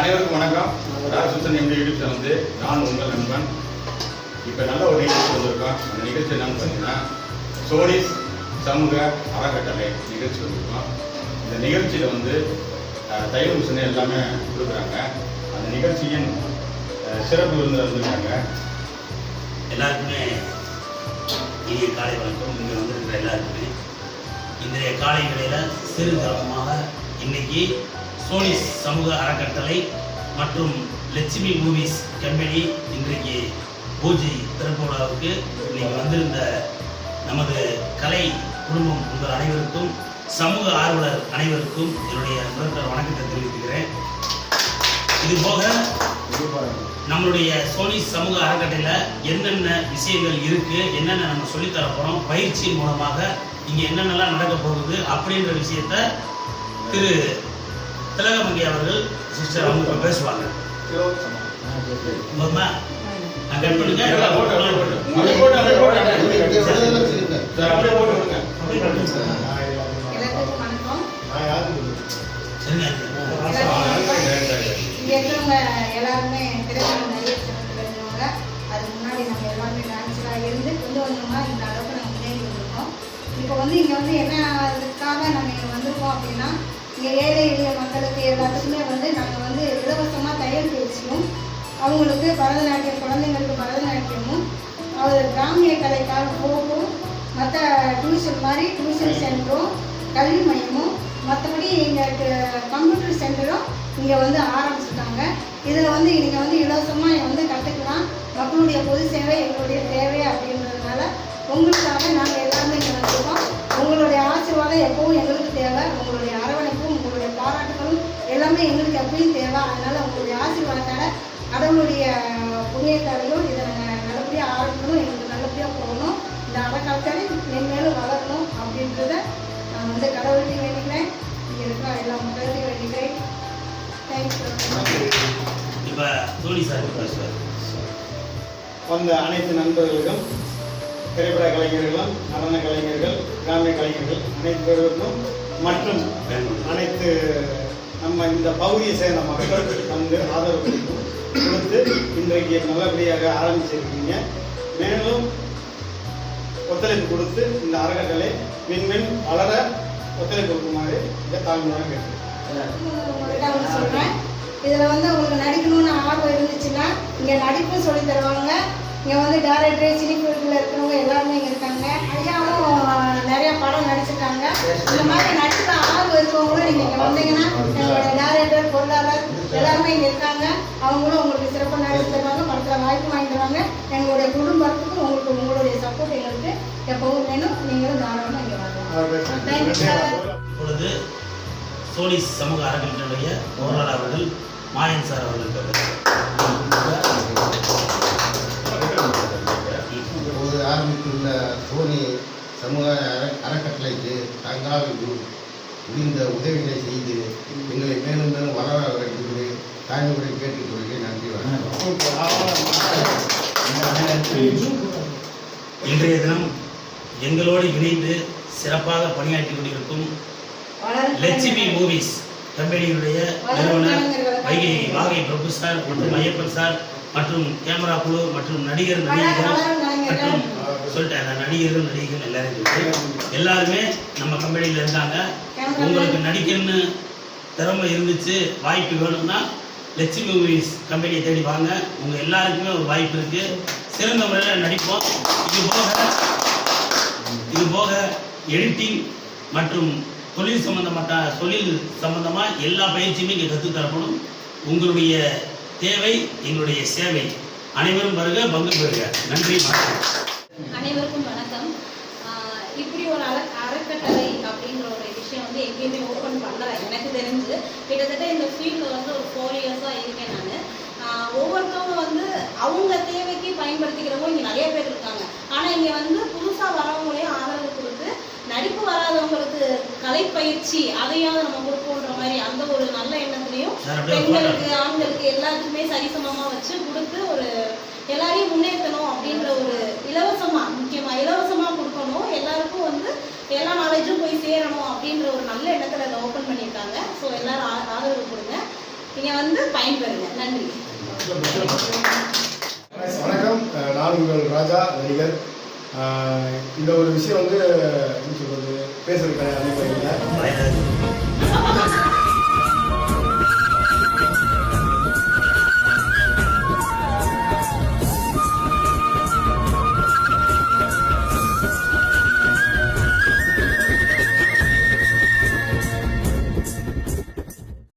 அனைவருக்கும் வணக்கம். ராஜசுத்தன் empty YouTube வந்து நான் உங்கள் நண்பன். இப்போ நல்ல ஒரு நிகழ்ச்சி வந்திருக்கோம். அந்த நிகழ்ச்சி என்னன்னு பார்த்தீங்கன்னா சோனிஸ் சமூக அறக்கட்டளை நிகழ்ச்சி வந்திருக்கோம். இந்த நிகழ்ச்சியில் வந்து அஹ், சின்ன எல்லாமே கொடுக்குறாங்க. அந்த நிகழ்ச்சியின் சிறப்பு விருந்தினர் வந்திருக்காங்க எல்லாருக்குமே இங்கே காலை வணக்கம். இங்கே வந்திருக்கிற எல்லாருக்குமே இன்றைய காலை வேளையில் சிறு கிராமமாக இன்னைக்கு சோனிஸ் சமூக அறக்கட்டளை மற்றும் லட்சுமி மூவிஸ் கம்பெனி இன்றைக்கு பூஜை திறப்பு விழாவுக்கு வந்திருந்த நமது கலை குடும்பம் உங்கள் அனைவருக்கும் சமூக ஆர்வலர் அனைவருக்கும் என்னுடைய முதற்கர் வணக்கத்தை தெரிவித்துக்கிறேன். இது போக நம்மளுடைய சோனி சமூக அறக்கட்டையில் என்னென்ன விஷயங்கள் இருக்கு என்னென்ன நம்ம சொல்லித் போகிறோம் பயிற்சியின் மூலமாக இங்கே என்னென்னலாம் நடக்க போகுது அப்படின்ற விஷயத்த திரு திலகமங்கி அவர்கள் சிஸ்டர் அவங்க இப்ப பேசுவாங்க. எல்லாருமே திரைப்படம் நிறைய அதுக்கு முன்னாடி நம்ம எல்லாருமே டான்ஸராக இருந்து கொஞ்சம் கொஞ்சமாக இந்த அளவுக்கு நம்ம முன்னேறி வந்திருக்கோம். இப்போ வந்து இங்கே வந்து என்ன இதுக்காக நம்ம இங்கே வந்திருக்கோம் அப்படின்னா ஏழை எளிய மக்களுக்கு எல்லாத்துக்குமே வந்து நாங்கள் வந்து இலவசமாக தையல் பயிற்சியும் அவங்களுக்கு பரதநாட்டியம் குழந்தைங்களுக்கு பரதநாட்டியமும் அவர் கிராமிய கலைக்காக போகும் மற்ற டியூஷன் மாதிரி டியூஷன் சென்டரும் கல்வி மையமும் மற்றபடி எங்களுக்கு கம்ப்யூட்டர் சென்டரும் இங்கே வந்து ஆரம்பிச்சிருக்காங்க. இதில் வந்து நீங்கள் வந்து இலவசமாக வந்து கற்றுக்கலாம் மக்களுடைய பொது சேவை எங்களுடைய தேவை அப்படின்றதுனால உங்களுக்காக நாங்கள் எப்பயும் தேவை. அதனால் உங்களுடைய ஆசீர்வாதத்தால கடவுளுடைய புண்ணியத்தாலையும் இதை நாங்கள் நல்லபடியாக ஆரம்பிக்கணும். எங்களுக்கு நல்லபடியாக போகணும். இந்த அறக்காலத்தாலே மென்மேலும் வளரணும் அப்படின்றத நான் வந்து கடவுள்கிட்டையும் வேண்டிக்கிறேன். இங்கே இருக்கிற எல்லா மக்கள்கிட்டையும் வேண்டிக்கிறேன். இப்ப தோனி சார் பேசுவார். வந்த அனைத்து நண்பர்களுக்கும் திரைப்பட கலைஞர்களும் நடன கலைஞர்கள் கிராமிய கலைஞர்கள் அனைத்து பேருக்கும் மற்றும் அனைத்து நம்ம இந்த பகுதியை சேர்ந்த மக்கள் வந்து ஆதரவு கொடுத்து இன்றைக்கு நல்லபடியாக ஆரம்பிச்சிருக்கீங்க. மேலும் ஒத்துழைப்பு கொடுத்து இந்த அறக்கட்டளை மென்மேன் வளர ஒத்துழைப்பு கொடுக்குமாறு இதை தாழ்மையாக கேட்டுக்கிறேன். சொல்கிறேன் இதில் வந்து உங்களுக்கு நடிக்கணும்னு ஆர்வம் இருந்துச்சுன்னா இங்கே நடிப்பும் சொல்லி தருவாங்க. இங்கே வந்து டேரக்டர் சினி இருக்கிறவங்க எல்லாருமே இங்கே இருக்காங்க. ஐயாவும் நிறைய படம் நடிச்சிருக்காங்க. இந்த மாதிரி நடிப்பு ஆர்வம் இருக்கவங்களும் நீங்கள் இங்கே வந்தீங்கன்னா எங்களோட டேரக்டர் பொருளாளர் எல்லாருமே இங்கே இருக்காங்க. அவங்களும் உங்களுக்கு சிறப்பாக நடிச்சு தருவாங்க படத்தில் வாய்ப்பு வாங்கி தருவாங்க. எங்களுடைய குடும்பத்துக்கும் உங்களுக்கு உங்களுடைய சப்போர்ட் எங்களுக்கு எப்பவும் வேணும். நீங்களும் தாராளமாக இங்கே வாங்க. தேங்க்யூ சார் இப்பொழுது சோனிஸ் சமூக அறக்கட்டளைய பொருளாளர் அவர்கள் மாயன் சார் அவர்கள். இப்போது ஆரம்பித்துள்ள சோனி சமூக அற- அறக்கட்டளைக்கு தங்களால் கு- முடிந்த உதவிகளை செய்து எங்களை மேலும் மேலும் வளர வைக்கும்படி தாய்மொழி கேட்டுக்கொள்கிறேன். நன்றி வணக்கம். இன்றைய தினம் எங்களோடு இணைந்து சிறப்பாக பணியாற்றி கொண்டிருக்கும் லட்சுமி மூவிஸ் கம்பெனியுடைய நிறுவனர் வைகை வாகை பிரபு சார் மற்றும் ஐயப்பன் சார் மற்றும் கேமரா குழு மற்றும் நடிகர் நடிகைகள் மற்றும் சொல்லிட்டேன் நடிகர்கள் நடிகைகள் எல்லாரும் எல்லாருமே நம்ம கம்பெனியில் இருந்தாங்க. உங்களுக்கு நடிக்கணும்னு திறமை இருந்துச்சு வாய்ப்பு வேணும்னா லட்சுமி மூவிஸ் கம்பெனியை தேடி வாங்க. உங்க எல்லாருக்குமே ஒரு வாய்ப்பு இருக்கு. சிறந்த முறையில் நடிப்போம். இது போக இது போக எடிட்டிங் மற்றும் தொழில் சம்பந்தப்பட்ட தொழில் சம்பந்தமா எல்லா பயிற்சியுமே இங்கே கற்றுத் தரப்படும். உங்களுடைய தேவை எங்களுடைய சேவை. அனைவரும் வருக பங்கு பெறுக. நன்றி வணக்கம். அனைவருக்கும் வணக்கம் ஆஹ் இப்படி ஒரு அற அறக்கட்டளை அப்படின்ற ஒரு விஷயம் வந்து எங்கேயுமே ஓப்பன் பண்ணல. எனக்கு தெரிஞ்சு கிட்டத்தட்ட இந்த ஃபீல்டில் வந்து ஒரு ஃபோர் இயர்ஸாக இருக்கேன் நான். ஒவ்வொருத்தவங்க வந்து அவங்க தேவைக்கு பயன்படுத்திக்கிறவங்க இங்கே நிறைய பேர் இருக்காங்க. ஆனால் இங்கே வந்து புதுசாக வரவங்களையும் ஆதரவு கொடுத்து நடிப்பு வராதவங்களுக்கு கலைப்பயிற்சி அதையாவது நம்ம கொடுப்போன்ற மாதிரி அந்த ஒரு நல்ல எண்ணத்துலையும். பெண்களுக்கு ஆண்களுக்கு எல்லாத்துக்குமே சரிசமமா வச்சு கொடுத்து ஒரு எல்லாரையும் முன்னேற்றணும் அப்படின்ற ஒரு இலவசமா முக்கியமா இலவசமா கொடுக்கணும் எல்லாருக்கும் வந்து எல்லா நாலேஜும் போய் சேரணும் அப்படின்ற ஒரு நல்ல எண்ணத்துல அதை ஓப்பன் பண்ணியிருக்காங்க ஸோ எல்லாரும் ஆ- ஆதரவு கொடுங்க நீங்கள் வந்து பயன்பெறுங்க. நன்றி. வணக்கம். நான் உங்கள் ராஜா நடிகர். இந்த ஒரு விஷயம் வந்து என்ன சொல்றது பேசுறது கிடையாது